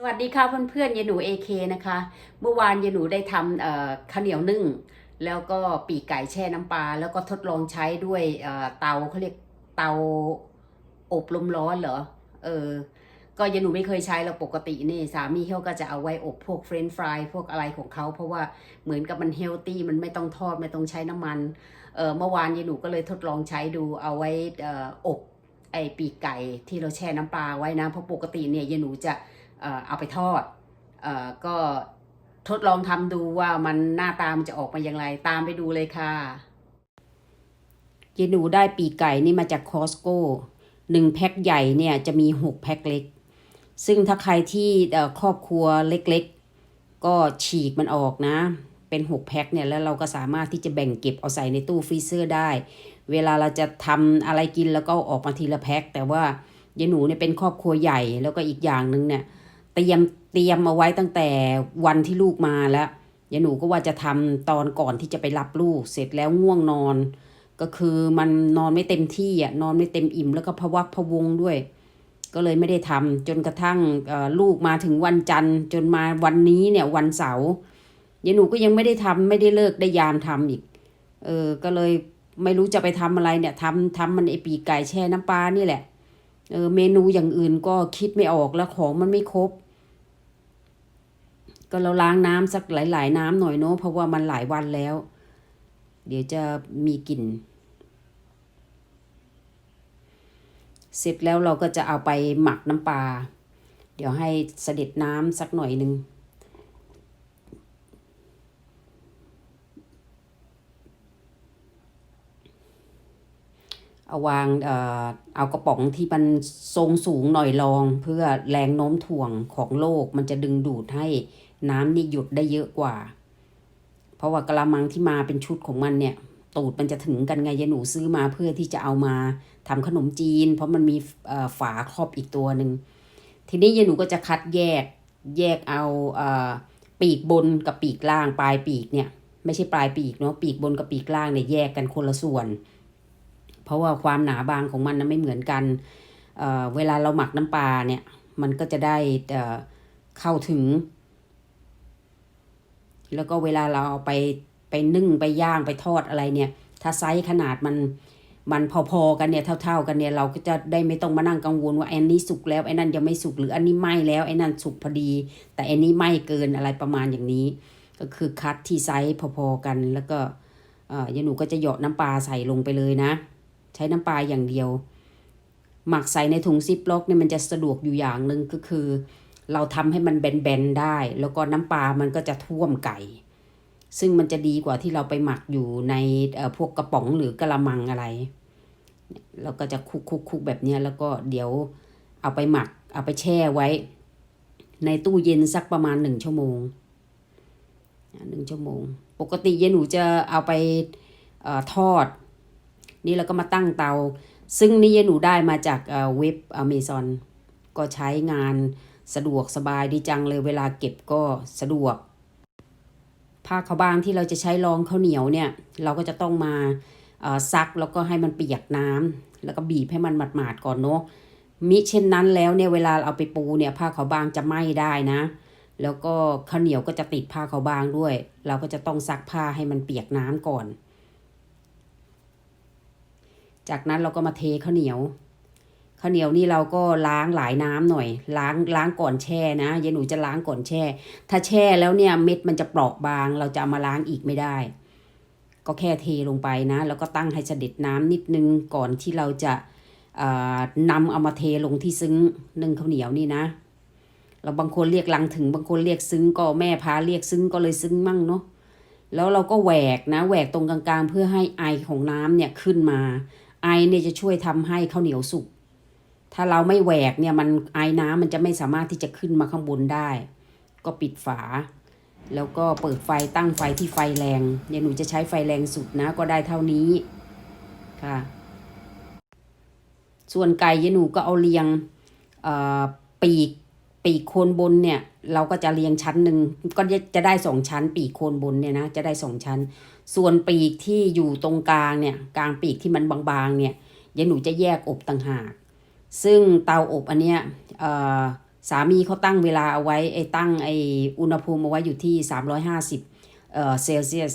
สวัสดีค่ะเพื่อนๆยายหนูเอเคนะคะ เมื่อวานยายหนูได้ทำข้าวเหนียวนึ่ง แล้วก็ปีกไก่แช่น้ำปลาแล้วก็ทดลองใช้ด้วยเตาเขาเรียกเตาอบลมร้อนเหรอเออก็ยายหนูไม่เคยใช้เราปกตินี่สามีเขาก็จะเอาไว้อบพวกเฟรนช์ฟรายพวกอะไรของเขาเพราะว่าเหมือนกับมันเฮลตี้มันไม่ต้องทอดไม่ต้องใช้น้ำมันเออเมื่อวานยายหนูก็เลยทดลองใช้ดูเอาไว้อบไอปีกไก่ที่เราแช่น้ำปลาไว้นะเพราะปกติเนี่ยยายหนูจะ เอาไปทอดอก็ทดลองทำดูว่ามันหน้าตามันจะออกมาอย่างไร ตามไปดูเลยค่ะเยหนูได้ปีกไก่นี่มาจากคอสโก้หนึ่งแพ็คใหญ่เนี่ยจะมีหกแพ็คเล็ก ซึ่งถ้าใครที่ครอบครัวเล็กๆ ก็ฉีกมันออกนะ เป็นหกแพ็คเนี่ยแล้วเราก็สามารถที่จะแบ่งเก็บเอาใส่ในตู้ฟรีเซอร์ได้ เวลาเราจะทำอะไรกินแล้วก็ออกมาทีละแพ็คแต่ว่ายายหนูเนี่ยเป็นครอบครัวใหญ่แล้วก็อีกอย่างหนึ่งเนี่ย ตรียมเตรียมเอาไว้ตั้งแต่วันที่ลูกมาแล้วยายหนูก็ว่าจะทำตอนก่อนที่จะไปรับลูก เสร็จแล้วง่วงนอน ก็คือมันนอนไม่เต็มที่อะนอนไม่เต็มอิ่มแล้วก็พะวักพะวงด้วย ก็เลยไม่ได้ทำจนกระทั่งลูกมาถึงวันจันทร์ จนมาวันนี้เนี่ยวันเสาร์ยายหนูก็ยังไม่ได้ทำไม่ได้เลิกได้ยามทำอีก เออก็เลยไม่รู้จะไปทำอะไรเนี่ยทำทำมันไอปีกไก่แช่น้ำปลานี่แหละเออเมนูอย่างอื่นก็คิดไม่ออกแล้วของมันไม่ครบ ก็เราล้างน้ำสักหลาย ๆ น้ำหน่อยเนาะเพราะว่ามันหลายวันแล้ว เดี๋ยวจะมีกลิ่น เสร็จแล้วเราก็จะเอาไปหมักน้ำปลา เดี๋ยวให้เสด็จน้ำสักหน่อยหนึ่งเอาวาง เอ่อ เอากระป๋องที่มันทรงสูงหน่อยรองเพื่อแรงโน้มถ่วงของโลกมันจะดึงดูดให้ น้ำนี่หยุดได้เยอะกว่า เพราะว่ากระมังที่มาเป็นชุดของมันเนี่ย ตูดมันจะถึงกันไงยายหนูซื้อมาเพื่อที่จะเอามาทำขนมจีน เพราะมันมีฝาครอบอีกตัวหนึ่งทีนี้ยายหนูก็จะคัดแยกแยกเอาเอปีกบนกับปีกล่างปลายปีกเนี่ย ไม่ใช่ปลายปีกเนาะปีกบนกับปีกล่างเนี่ยแยกกันคนละส่วน เพราะว่าความหนาบางของมันนะไม่เหมือนกันเเวลาเราหมักน้ำปลาเนี่ย มันก็จะได้เเข้าถึง แล้วก็เวลาเราเอาไปไปนึ่งไปย่างไปทอดอะไรเนี่ย ถ้าไซส์ขนาดมันมันพอๆกันเนี่ยเท่า ๆกันเนี่ยเราก็จะได้ไม่ต้องมานั่งกังวลว่าไอ้นี้สุกแล้วไอ้นั่นยังไม่สุกหรืออันนี้ไหม้แล้วไอ้นั่นสุกพอดี แต่อันนี้ไหม้เกินอะไรประมาณอย่างนี้ ก็คือคัดที่ไซส์พอๆกัน แล้วก็เอ่อยายหนูก็จะเหยาะน้ำปลาใส่ลงไปเลยนะ ใช้น้ำปลาอย่างเดียว หมักใส่ในถุงซิปล็อกเนี่ยมันจะสะดวกอยู่อย่างหนึ่งก็คือ เราทำให้มันแบนๆได้ แล้วก็น้ำปลามันก็จะท่วมไก่ ซึ่งมันจะดีกว่าที่เราไปหมักอยู่ในพวกกระป๋องหรือกระมังอะไรเราก็จะคลุกๆๆแบบนี้แล้วก็เดี๋ยวเอาไปหมัก เอาไปแช่ไว้ ในตู้เย็นสักประมาณหนึ่งชั่วโมงหนึ่งชั่วโมง ปกติเย็นหนูจะเอาไปอทอด นี่เราก็มาตั้งเตา ซึ่งนี่เย็นหนูได้มาจากเว็บอเมซอนก็ใช้งาน สะดวกสบายดีจังเลยเวลาเก็บก็สะดวก ผ้าขาวบางที่เราจะใช้รองข้าวเหนียวเนี่ย เราก็จะต้องมาซักแล้วก็ให้มันเปียกน้ำแล้วก็บีบให้มันหมาดๆก่อนเนาะมิเช่นนั้นแล้วเนี่ยเวลาเอาไปปูเนี่ยผ้าขาวบางจะไหม้ได้นะ แล้วก็ข้าวเหนียวก็จะติดผ้าขาวบางด้วย เราก็จะต้องซักผ้าให้มันเปียกน้ำก่อน จากนั้นเราก็มาเทข้าวเหนียว ข้าวเหนียวนี่เราก็ล้างหลายน้ำหน่อย ล้างล้างก่อนแช่นะยายหนูจะล้างก่อนแช่ ถ้าแช่แล้วเนี่ยเม็ดมันจะเปราะบาง เราจะามาล้างอีกไม่ได้ ก็แค่เทลงไปนะ แล้วก็ตั้งให้เสด็จน้ำนิดนึงก่อนที่เราจะนำเอามาเทลงที่ซึ้งนึ่งข้าวเหนียวนี่นะ เราบางคนเรียกลังถึงบางคนเรียกซึ้งก็แม่พาเรียกซึ้งก็เลยซึ้งมั่งเนาะแล้วเราก็แหวกนะแหวกตรงกลางๆ เพื่อให้ไอของน้ำเนี่ยขึ้นมา ไอเนี่ยจะช่วยทำให้ข้าวเหนียวสุก ถ้าเราไม่แหวกเนี่ยมันไอน้ำมันจะไม่สามารถที่จะขึ้นมาข้างบนได้ ก็ปิดฝา แล้วก็เปิดไฟตั้งไฟที่ไฟแรงเดี๋ยวหนูจะใช้ไฟแรงสุดนะก็ได้เท่านี้ค่ะ ส่วนไก่ยายหนูก็เอาเรียงอ่อปีกปีกโคนบนเนี่ยเราก็จะเรียงชั้นหนึ่งก็จะได้สองชั้น ปีกโคนบนเนี่ยนะจะได้สองชั้น ส่วนปีกที่อยู่ตรงกลางเนี่ยกลางปีกที่มันบางๆเนี่ยยายหนูจะแยกอบต่างหาก ซึ่งเตาอบอันเนี้ยสามีเขาตั้งเวลาเอาไว้ไอ้ตั้งไอ้อุณหภูมิเอาไว้อยู่ที่ 350เอ่อเซลเซียส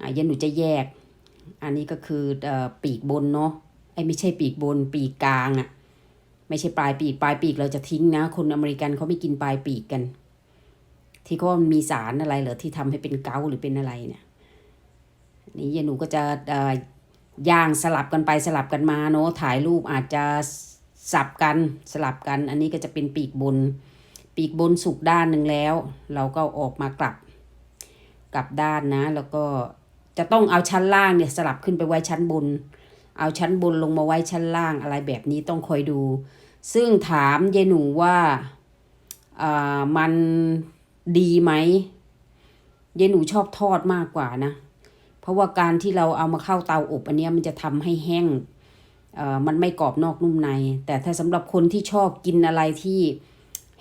อะเยันหนูจะแยก อันนี้ก็คือเอ่อปีกบนเนาะไอ้ไม่ใช่ปีกบนปีกกลางอะ่ะไม่ใช่ปลายปีกปลายปีกเราจะทิ้งนะ คนอเมริกันเขาไม่กินปลายปีกกัน ที่เขามีสารอะไรเหรอที่ทำให้เป็นเกาหรือเป็นอะไรเนี่ยนี่ยายหนูก็จะเอ่อย่างสลับกันไปสลับกันมาเนาะถ่ายรูปอาจจะ สับกันสลับกัน อันนี้ก็จะเป็นปีกบน ปีกบนสุกด้านหนึ่งแล้ว เราก็ออกมากลับ กลับด้านนะ แล้วก็จะต้องเอาชั้นล่างเนี่ยสลับขึ้นไปไว้ชั้นบน เอาชั้นบนลงมาไว้ชั้นล่างอะไรแบบนี้ต้องคอยดู ซึ่งถามยายหนูว่าอ่ามันดีไหมยายหนูชอบทอดมากกว่านะ เพราะว่าการที่เราเอามาเข้าเตาอบอันนี้มันจะทำให้แห้ง มันไม่กรอบนอกนุ่มใน แต่ถ้าสำหรับคนที่ชอบกินอะไรที่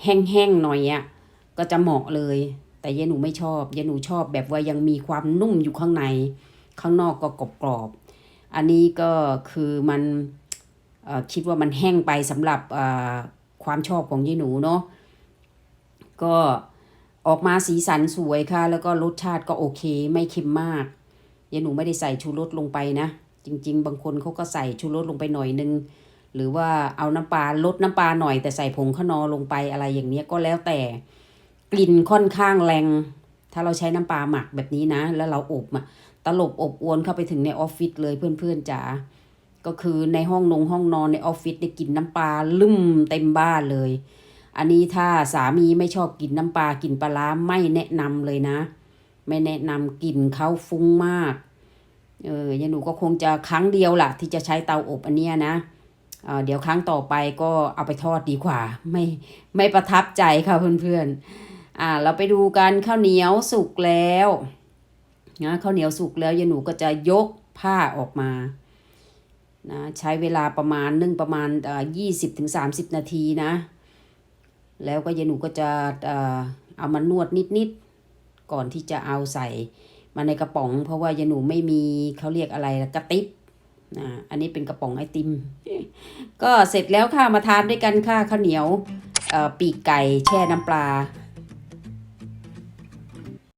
แห้งๆหน่อยอะ่ะก็จะเหมาะเลย แต่ยายหนูไม่ชอบยายหนูชอบแบบว่ายังมีความนุ่มอยู่ข้างใน ข้างนอกก็กรอบๆอันนี้ก็คือมันเออคิดว่ามันแห้งไปสำหรับเอ่อความชอบของยายหนูเนาะก็ออกมาสีสันสวยค่ะ แล้วก็รสชาติก็โอเค ไม่เค็มมากยายหนูไม่ได้ใส่ชูรสลงไปนะ จริง ๆ บางคนเขาก็ใส่ชูรสลงไปหน่อยนึง หรือว่าเอาน้ำปลาลดน้ำปลาหน่อยแต่ใส่ผงขนอลงไปอะไรอย่างเนี้ยก็แล้วแต่กลิ่นค่อนข้างแรง ถ้าเราใช้น้ำปลาหมักแบบนี้นะ แล้วเราอบอะตลบอบอวนเข้าไปถึงในออฟฟิศเลยเพื่อนๆจ๋าก็คือในห้องนงห้องนอนในออฟฟิศได้กลิ่นน้ำปลาลืมเต็มบ้านเลย อันนี้ถ้าสามีไม่ชอบกินน้ำปลากินปลาร้าไม่แนะนำเลยนะ ไม่แนะนำกลิ่นเขาฟุ้งมาก เออยายหนูก็คงจะครั้งเดียวล่ะ ที่จะใช้เตาอบอันเนี้ยนะเเดี๋ยวครั้งต่อไปก็เอาไปทอดดีกว่า ไม่ไม่ประทับใจค่ะเพื่อนๆอ่าเราไปดูกันข้าวเหนียวสุกแล้วนะข้าวเหนียวสุกแล้วยายหนูก็จะยกผ้าออกมานะใช้เวลาประมาณนึ่งประมาณเอ่อยี่สิบถึงสามสิบนาทีนะ แล้วก็ยายหนูก็จะเอ่อเอามานวดนิดๆก่อนที่จะเอาใส่ มาในกระป๋อง เพราะว่ายาหนูไม่มีเขาเรียกอะไรกระติบนะอันนี้เป็นกระป๋องไอติม ก็เสร็จแล้วค่ะมาทานด้วยกันค่ะข้าวเหนียวเอ่อปีกไก่แช่น้ำปลา